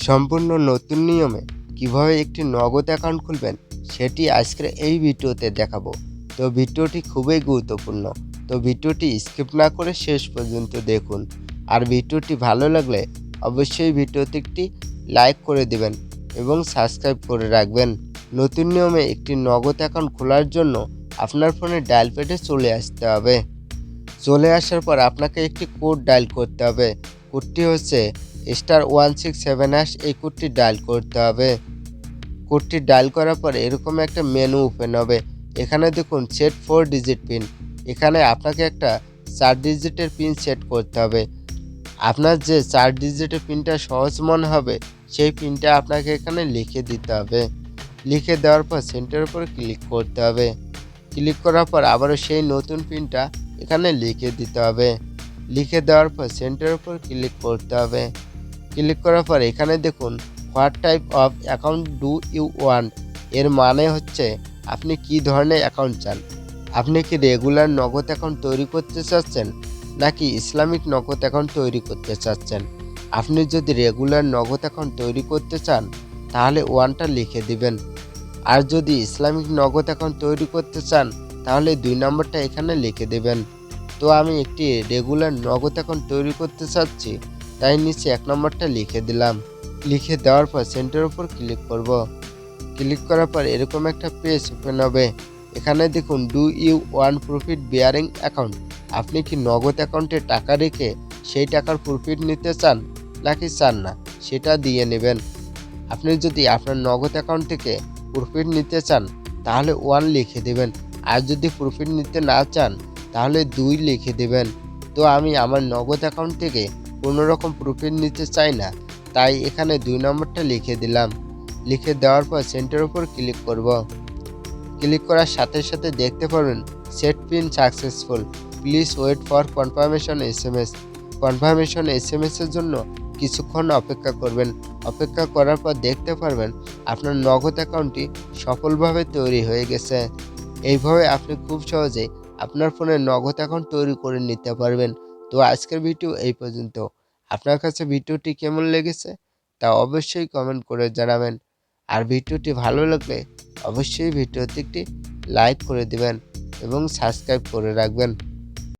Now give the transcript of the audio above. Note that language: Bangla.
সম্পূর্ণ নতুন নিয়মে কীভাবে একটি নগদ অ্যাকাউন্ট খুলবেন, সেটি আজকের এই ভিডিওতে দেখাবো। তো ভিডিওটি খুবই গুরুত্বপূর্ণ। তো ভিডিওটি স্কিপ না করে শেষ পর্যন্ত দেখুন। আর ভিডিওটি ভালো লাগলে অবশ্যই ভিডিওতে একটি লাইক করে দিবেন এবং সাবস্ক্রাইব করে রাখবেন। নতুন নিয়মে একটি নগদ অ্যাকাউন্ট খোলার জন্য আপনার ফোনে ডায়াল প্যাডে চলে আসতে হবে। চলে আসার পর আপনাকে একটি কোড ডায়াল করতে হবে। কোডটি হচ্ছে star one six seven hash এই কোডটি ডায়াল করতে হবে। কোডটি ডায়াল করার পর এরকম একটা মেনু ওপেন হবে। এখানে দেখুন সেট ফোর ডিজিট পিন এখানে আপনাকে একটা চার ডিজিটের পিন সেট করতে হবে। আপনার যে চার ডিজিটের পিনটা সহজ মনে হবে, সেই পিনটা আপনাকে এখানে লিখে দিতে হবে। লিখে দেওয়ার পর সেন্টারের উপর ক্লিক করতে হবে। ক্লিক করার পর আবারও সেই নতুন পিনটা এখানে লিখে দিতে হবে। লিখে দেওয়ার পর সেন্টারের উপর ক্লিক করতে হবে। ক্লিক করার পর এখানে দেখুন what type of account do you want এর মানে হচ্ছে, আপনি কি ধরনের অ্যাকাউন্ট চান? আপনি কি রেগুলার নগদ অ্যাকাউন্ট তৈরি করতে চাচ্ছেন, নাকি ইসলামিক নগদ অ্যাকাউন্ট তৈরি করতে চাচ্ছেন? আপনি যদি রেগুলার নগদ অ্যাকাউন্ট তৈরি করতে চান, তাহলে ওয়ানটা লিখে দিবেন। আর যদি ইসলামিক নগদ অ্যাকাউন্ট তৈরি করতে চান, তাহলে দুই নম্বরটা এখানে লিখে দেবেন। তো আমি একটি রেগুলার নগদ অ্যাকাউন্ট তৈরি করতে চাচ্ছি, তাই নিচে এক নম্বরটা লিখে দিলাম। লিখে দেওয়ার পর সেন্টার উপর ক্লিক করব। ক্লিক করার পর এরকম একটা পেজ ওপেন হবে। এখানে দেখুন do you want profit bearing account আপনি কি নগদ অ্যাকাউন্টে টাকা রেখে সেই টাকার প্রফিট নিতে চান, নাকি চান না, সেটা দিয়ে নেবেন। আপনি যদি আপনার নগদ অ্যাকাউন্ট থেকে প্রফিট নিতে চান, তাহলে ওয়ান লিখে দেবেন। আর যদি প্রফিট নিতে না চান তাহলে দুই লিখে দেবেন। তো আমি আমার নগদ অ্যাকাউন্ট থেকে কোনো রকম প্রফিট নিতে চাই না। তাই এখানে দুই নম্বরটা লিখে দিলাম। লিখে দেওয়ার পর সেন্টার উপর ক্লিক করব। ক্লিক করার সাথে সাথে দেখতে পারবেন set pin successful please wait for confirmation S M S confirmation S M এসের জন্য কিছুক্ষণ অপেক্ষা করবেন। অপেক্ষা করার পর দেখতে পারবেন, আপনার নগদ অ্যাকাউন্টটি সফলভাবে তৈরি হয়ে গেছে। এইভাবে আপনি খুব সহজে আপনার ফোনে নগদ অ্যাকাউন্ট তৈরি করে নিতে পারবেন। তো আজকের ভিডিও এই পর্যন্ত। আপনার কাছে ভিডিওটি কেমন লেগেছে? তা অবশ্যই কমেন্ট করে জানাবেন। আর ভিডিওটি ভালো লাগলে অবশ্যই ভিডিওতে একটি লাইক করে দেবেন এবং সাবস্ক্রাইব করে রাখবেন।